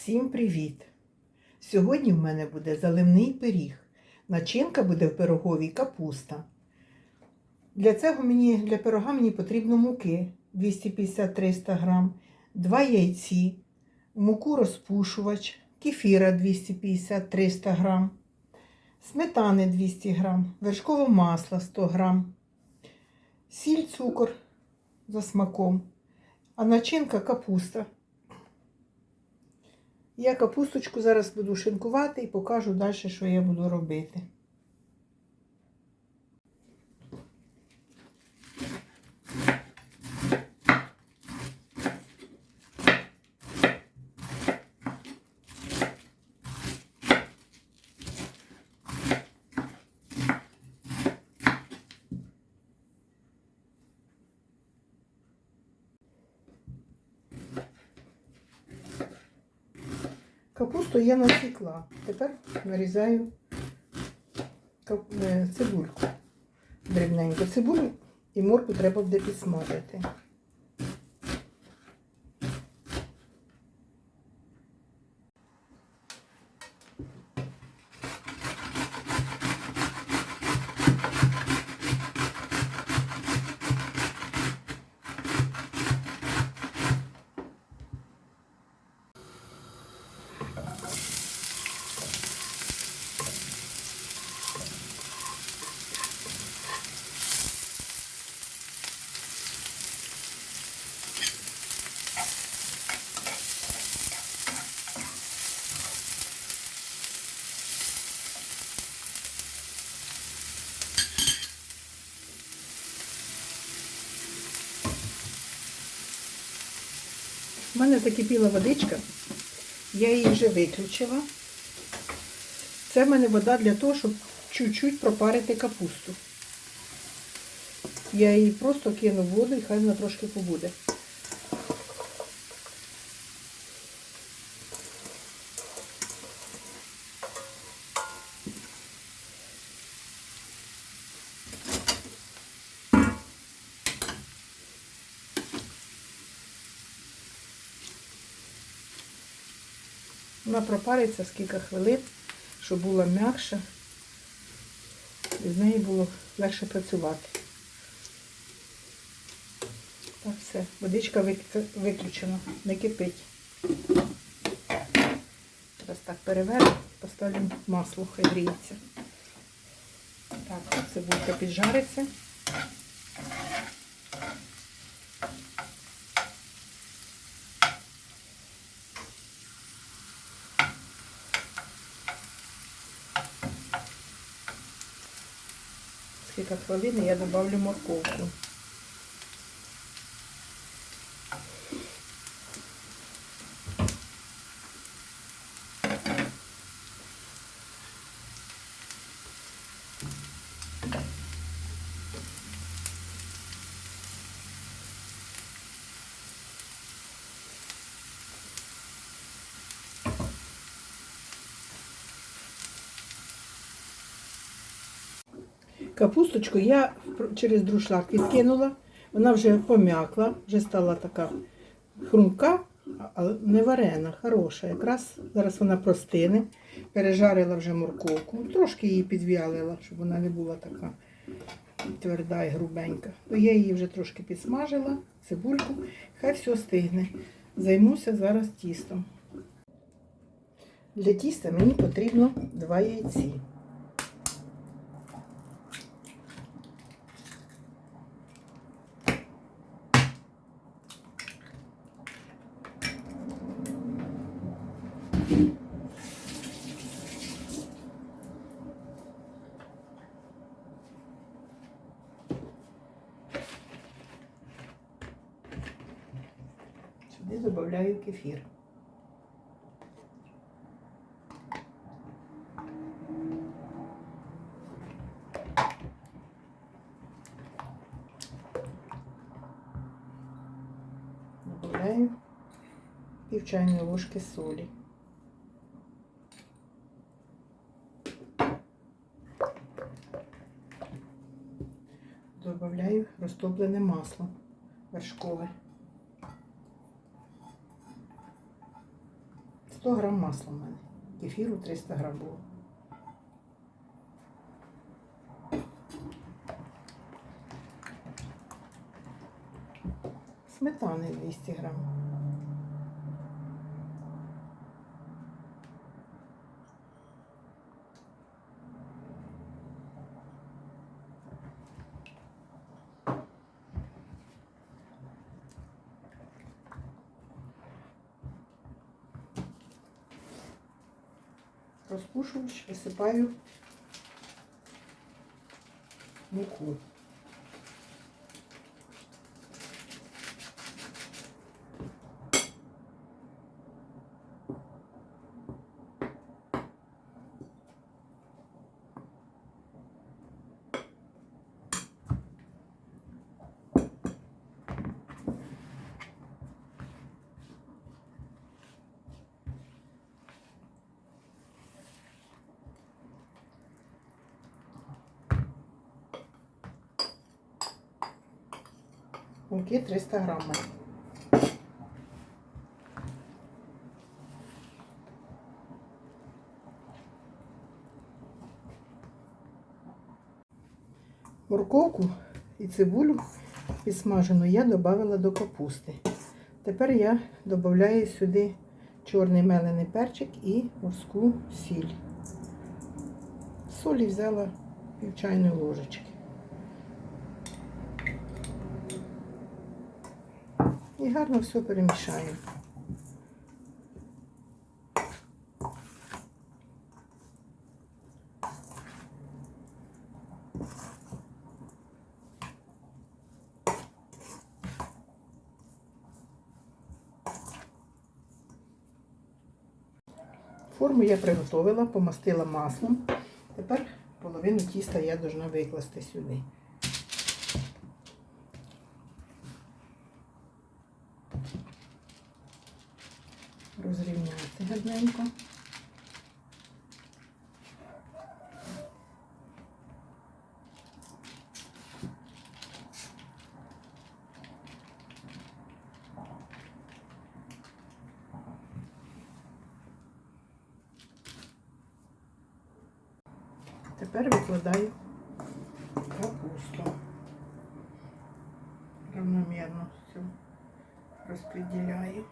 Всім привіт! Сьогодні в мене буде заливний пиріг. Начинка буде в пироговій капуста. Для цього мені для пирога мені потрібно муки 250-300 грам, 2 яйці, муку розпушувач, кефіра 250-300 грам, сметани 200 грам, вершкове масло 100 грам, сіль, цукор за смаком, а начинка капуста. Я капусточку зараз буду шинкувати і покажу далі, що я буду робити. Капусту я насікла. Тепер нарізаю е, цибульку дрібненько. Цибулю і морку треба буде підсмажити. У мене закипіла водичка, я її вже виключила. Це в мене вода для того, щоб чуть-чуть пропарити капусту. Я її просто кину в воду і хай вона трошки побуде. Вона пропариться з кілька хвилин, щоб була м'якша. І з нею було легше працювати. Так, все, водичка виключена, не кипить. Зараз так переверну, поставлю масло, хай гріється. Так, цибулька піджариться. Скільки хвилин я добавлю морковку. Капусточку я через друшлак відкинула. Вона вже пом'якла, вже стала така хрумка, але не варена, хороша. Якраз зараз вона простине. Пережарила вже морковку. Трошки її підв'ялила, щоб вона не була така тверда і грубенька. То я її вже трошки підсмажила, цибульку, хай все стигне. Займуся зараз тістом. Для тіста мені потрібно два яйці. Сюди додаю кефір. Добавляю пів чайної ложки солі. Добавляю розтоплене масло вершкове. 100 грам масла в мене. Кефіру 300 грам було. Сметани 200 грам. Розпушувач висипаю муку. Муки 300 грамів. Морковку і цибулю підсмажену я додавала до капусти. Тепер я додаю сюди чорний мелений перчик і морську сіль. Солі взяла пів чайної ложечки. І гарно все перемішаю. Форму я приготувала, помастила маслом. Тепер половину тіста я должна викласти сюди. Гарненько. Тепер викладаю капусту. Равномірно все розподіляю.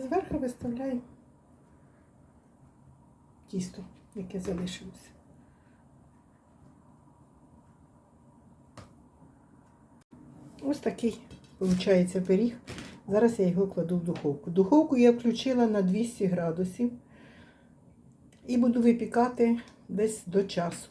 Зверху виставляю тісто, яке залишилося. Ось такий виходить пиріг. Зараз я його кладу в духовку. Духовку я включила на 200 градусів і буду випікати десь до часу.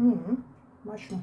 М, Смачно.